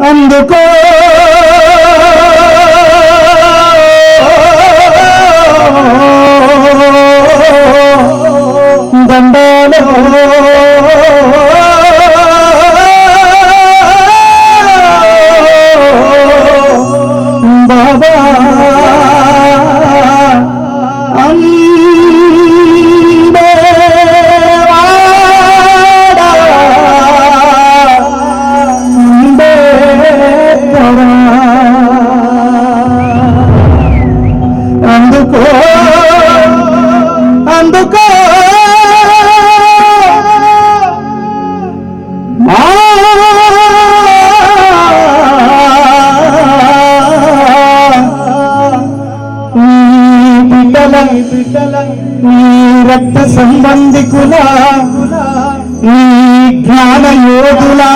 অন্ধকার బిడ్డల నీ రక్త సంబంధికుల నీ జ్ఞాన యోగులా